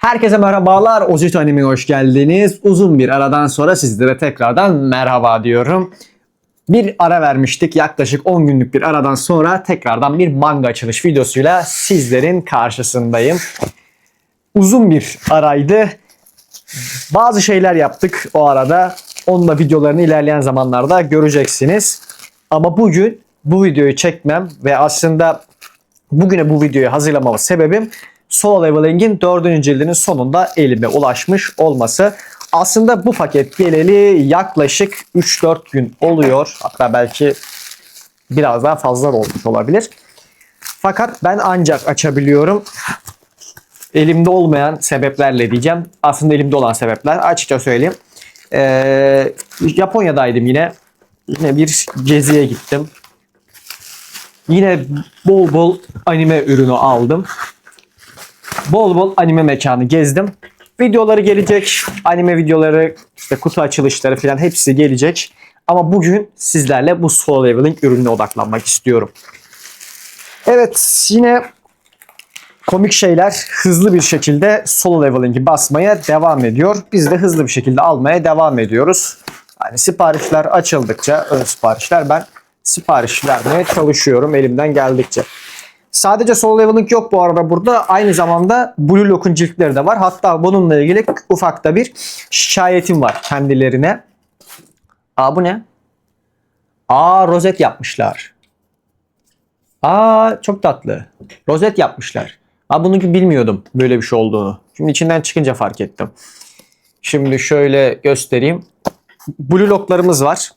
Herkese merhabalar. Ozito Anime'ye hoş geldiniz. Uzun bir aradan sonra sizlere tekrardan merhaba diyorum. Bir ara vermiştik. Yaklaşık 10 günlük bir aradan sonra tekrardan bir manga açılış videosuyla sizlerin karşısındayım. Uzun bir araydı. Bazı şeyler yaptık o arada. Onun da videolarını ilerleyen zamanlarda göreceksiniz. Ama bugün bu videoyu çekmem ve aslında bugüne bu videoyu hazırlamama sebebim Solo Leveling'in 4. cildinin sonunda elime ulaşmış olması. Aslında bu paket geleli yaklaşık 3-4 gün oluyor. Hatta belki biraz daha fazla olmuş olabilir. Fakat ben ancak açabiliyorum. Elimde olmayan sebeplerle diyeceğim. Aslında elimde olan sebepler açıkça söyleyeyim. Ee, Japonya'daydım yine. Yine bir geziye gittim. Yine bol bol anime ürünü aldım. Bol bol anime mekanı gezdim. Videoları gelecek. Anime videoları, işte kutu açılışları falan hepsi gelecek. Ama bugün sizlerle bu Solo Leveling ürününe odaklanmak istiyorum. Evet yine komik şeyler hızlı bir şekilde Solo Leveling'i basmaya devam ediyor. Biz de hızlı bir şekilde almaya devam ediyoruz. Yani siparişler açıldıkça, ön siparişler ben sipariş vermeye çalışıyorum elimden geldikçe. Sadece Solo Leveling yok bu arada burada. Aynı zamanda Blue Lock'un ciltleri de var. Hatta bununla ilgili ufak da bir şikayetim var kendilerine. Aa bu ne? Aa rozet yapmışlar. Aa çok tatlı. Rozet yapmışlar. Aa bunu bilmiyordum böyle bir şey olduğunu. Şimdi içinden çıkınca fark ettim. Şimdi şöyle göstereyim. Blue Lock'larımız var.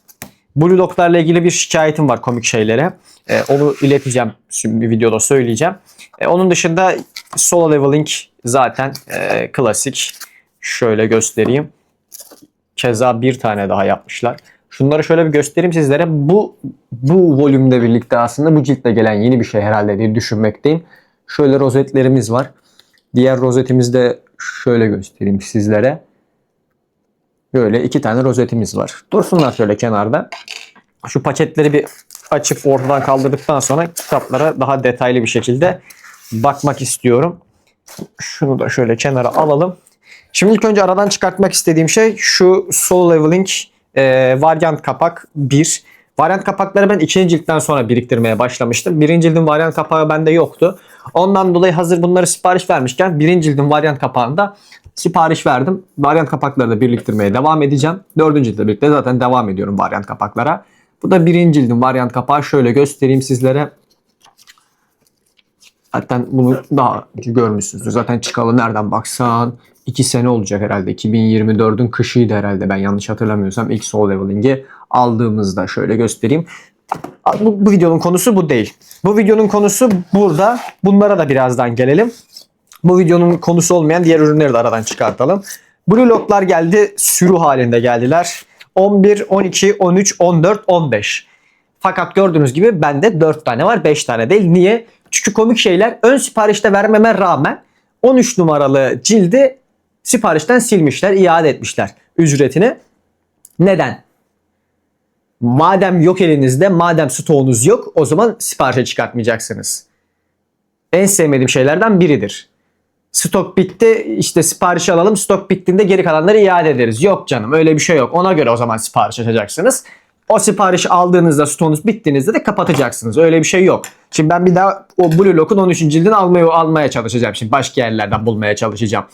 Blue Lock'larla ilgili bir şikayetim var komik şeylere. Ee, onu ileteceğim şimdi bir videoda söyleyeceğim. Ee, onun dışında Solo Leveling zaten e, klasik. Şöyle göstereyim. Keza bir tane daha yapmışlar. Şunları şöyle bir göstereyim sizlere. Bu bu volümle birlikte aslında bu ciltle gelen yeni bir şey herhalde diye düşünmekteyim. Şöyle rozetlerimiz var. Diğer rozetimizi de şöyle göstereyim sizlere. Böyle iki tane rozetimiz var. Dursunlar şöyle kenarda. Şu paketleri bir açıp ortadan kaldırdıktan sonra kitaplara daha detaylı bir şekilde bakmak istiyorum. Şunu da şöyle kenara alalım. Şimdi ilk önce aradan çıkartmak istediğim şey şu Solo Leveling e, Variant kapak 1. Variant kapakları ben ikinci ciltten sonra biriktirmeye başlamıştım. Birinci cildin variant kapağı bende yoktu. Ondan dolayı hazır bunları sipariş vermişken birinci cildin variant kapağında sipariş verdim. Varyant kapakları da biriktirmeye devam edeceğim. Dördüncü cilde birlikte zaten devam ediyorum varyant kapaklara. Bu da birinci cildin varyant kapağı. Şöyle göstereyim sizlere. Zaten bunu daha görmüşsünüzdür. Zaten çıkalı nereden baksan 2 sene olacak herhalde. 2024'ün kışıydı herhalde ben yanlış hatırlamıyorsam. ilk Soul Leveling'i aldığımızda şöyle göstereyim. Bu, bu videonun konusu bu değil. Bu videonun konusu burada. Bunlara da birazdan gelelim. Bu videonun konusu olmayan diğer ürünleri de aradan çıkartalım. Blue Lock'lar geldi. Sürü halinde geldiler. 11, 12, 13, 14, 15. Fakat gördüğünüz gibi bende 4 tane var 5 tane değil. Niye? Çünkü komik şeyler ön siparişte vermeme rağmen 13 numaralı cildi siparişten silmişler, iade etmişler ücretini. Neden? Madem yok elinizde, madem stoğunuz yok o zaman siparişe çıkartmayacaksınız. En sevmediğim şeylerden biridir. Stok bitti işte sipariş alalım stok bittiğinde geri kalanları iade ederiz. Yok canım öyle bir şey yok. Ona göre o zaman sipariş açacaksınız. O sipariş aldığınızda stoğunuz bittiğinizde de kapatacaksınız. Öyle bir şey yok. Şimdi ben bir daha o Blue Lock'un 13. cildini almaya, almaya çalışacağım. Şimdi başka yerlerden bulmaya çalışacağım.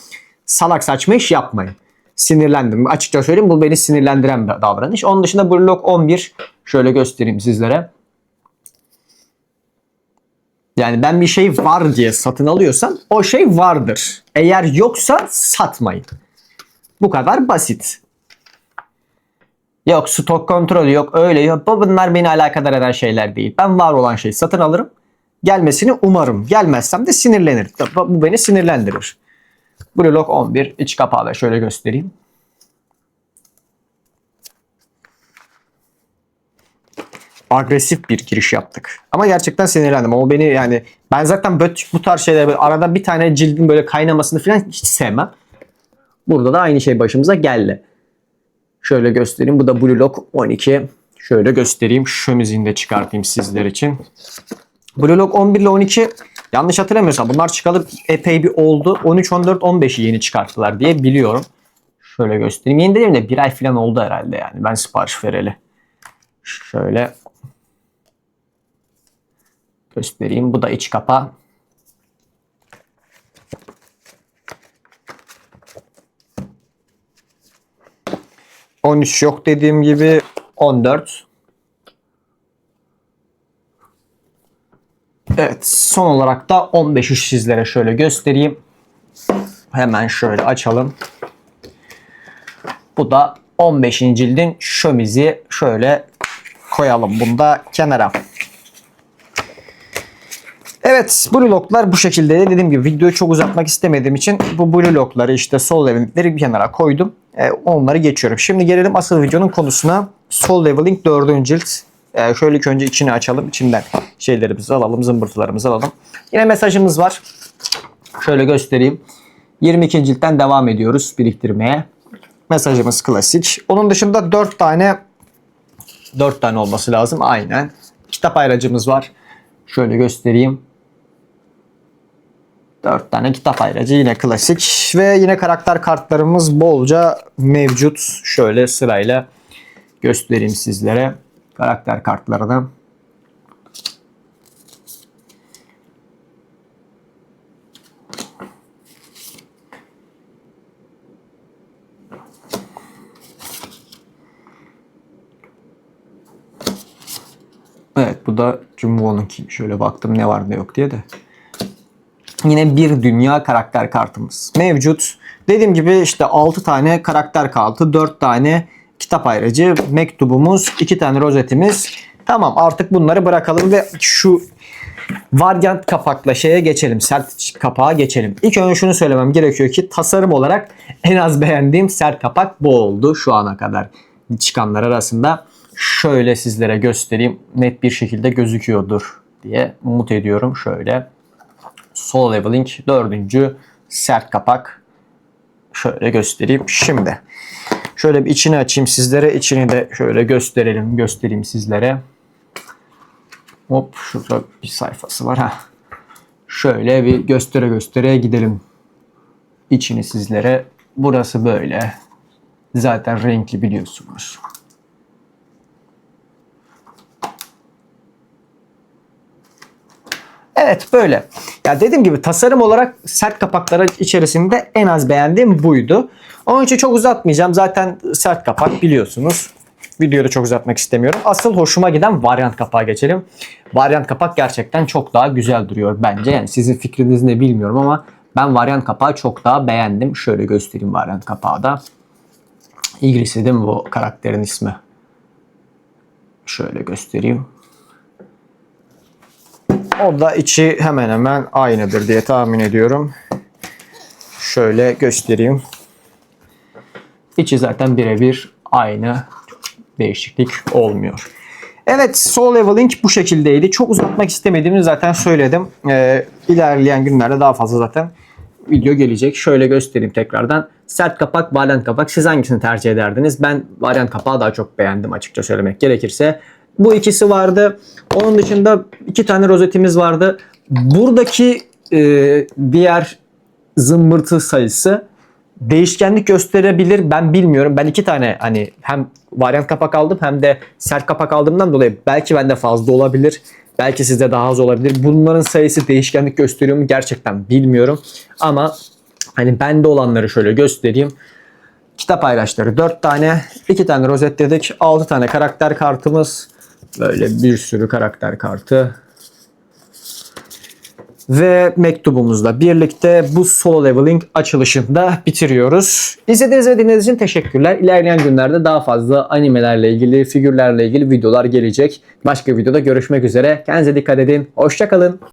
Salak saçma iş yapmayın. Sinirlendim. Açıkça söyleyeyim bu beni sinirlendiren bir davranış. Onun dışında Blue Lock 11 şöyle göstereyim sizlere. Yani ben bir şey var diye satın alıyorsam o şey vardır. Eğer yoksa satmayın. Bu kadar basit. Yok stok kontrolü yok öyle yok. Bu bunlar beni alakadar eden şeyler değil. Ben var olan şeyi satın alırım. Gelmesini umarım. Gelmezsem de sinirlenir. Bu beni sinirlendirir. Blue Lock 11 iç kapağı da şöyle göstereyim. Agresif bir giriş yaptık. Ama gerçekten sinirlendim. O beni yani ben zaten böyle, bu tarz şeyler arada bir tane cildin böyle kaynamasını falan hiç sevmem. Burada da aynı şey başımıza geldi. Şöyle göstereyim. Bu da Blue Lock 12. Şöyle göstereyim. Şömizini de çıkartayım sizler için. Blue Lock 11 ile 12 Yanlış hatırlamıyorsam bunlar çıkalı epey bir oldu. 13, 14, 15'i yeni çıkarttılar diye biliyorum. Şöyle göstereyim. Yeni değil de bir ay falan oldu herhalde yani. Ben sipariş vereli. Şöyle göstereyim. Bu da iç kapağı. ...13 yok dediğim gibi... ...14... Evet son olarak da 15'i sizlere şöyle göstereyim. Hemen şöyle açalım. Bu da 15. cildin şömizi şöyle koyalım bunu da kenara. Evet blue locklar bu şekilde dediğim gibi videoyu çok uzatmak istemediğim için bu blue lockları işte sol levelingleri bir kenara koydum. Ee, onları geçiyorum. Şimdi gelelim asıl videonun konusuna. Sol leveling 4. cilt. Ee, şöyle ilk önce içini açalım. İçinden şeylerimizi alalım, zımbırtılarımızı alalım. Yine mesajımız var. Şöyle göstereyim. 22. ciltten devam ediyoruz biriktirmeye. Mesajımız klasik. Onun dışında 4 tane 4 tane olması lazım. Aynen. Kitap ayracımız var. Şöyle göstereyim. 4 tane kitap ayracı yine klasik ve yine karakter kartlarımız bolca mevcut. Şöyle sırayla göstereyim sizlere karakter kartlarını. Evet bu da Jumbo'nunki. Şöyle baktım ne var ne yok diye de. Yine bir dünya karakter kartımız mevcut. Dediğim gibi işte 6 tane karakter kartı, 4 tane kitap ayrıcı, mektubumuz, 2 tane rozetimiz. Tamam artık bunları bırakalım ve şu varyant kapakla şeye geçelim. Sert kapağa geçelim. İlk önce şunu söylemem gerekiyor ki tasarım olarak en az beğendiğim sert kapak bu oldu şu ana kadar çıkanlar arasında. Şöyle sizlere göstereyim. Net bir şekilde gözüküyordur diye umut ediyorum. Şöyle Sol Leveling 4. sert kapak. Şöyle göstereyim. Şimdi şöyle bir içini açayım sizlere. İçini de şöyle gösterelim. Göstereyim sizlere. Hop şurada bir sayfası var ha. Şöyle bir göstere göstere gidelim. İçini sizlere. Burası böyle. Zaten renkli biliyorsunuz. Evet böyle. Ya dediğim gibi tasarım olarak sert kapakları içerisinde en az beğendiğim buydu. Onun için çok uzatmayacağım. Zaten sert kapak biliyorsunuz. Videoyu çok uzatmak istemiyorum. Asıl hoşuma giden varyant kapağa geçelim. Varyant kapak gerçekten çok daha güzel duruyor bence. Yani sizin fikriniz ne bilmiyorum ama ben varyant kapağı çok daha beğendim. Şöyle göstereyim varyant kapağı da. Igris'i değil mi bu karakterin ismi? Şöyle göstereyim. O da içi hemen hemen aynıdır diye tahmin ediyorum. Şöyle göstereyim. İçi zaten birebir aynı. Değişiklik olmuyor. Evet Soul Leveling bu şekildeydi. Çok uzatmak istemediğimi zaten söyledim. Ee, ilerleyen günlerde daha fazla zaten video gelecek. Şöyle göstereyim tekrardan. Sert kapak, varyant kapak. Siz hangisini tercih ederdiniz? Ben varyant kapağı daha çok beğendim açıkça söylemek gerekirse. Bu ikisi vardı. Onun dışında iki tane rozetimiz vardı. Buradaki e, diğer zımbırtı sayısı değişkenlik gösterebilir. Ben bilmiyorum. Ben iki tane hani hem varyant kapak aldım hem de sert kapak aldığımdan dolayı belki bende fazla olabilir. Belki sizde daha az olabilir. Bunların sayısı değişkenlik gösteriyor mu gerçekten bilmiyorum. Ama hani bende olanları şöyle göstereyim. Kitap ayraçları 4 tane, 2 tane rozet dedik, 6 tane karakter kartımız. Böyle bir sürü karakter kartı. Ve mektubumuzla birlikte bu solo leveling açılışında bitiriyoruz. İzlediğiniz ve dinlediğiniz için teşekkürler. İlerleyen günlerde daha fazla animelerle ilgili, figürlerle ilgili videolar gelecek. Başka videoda görüşmek üzere. Kendinize dikkat edin. Hoşçakalın.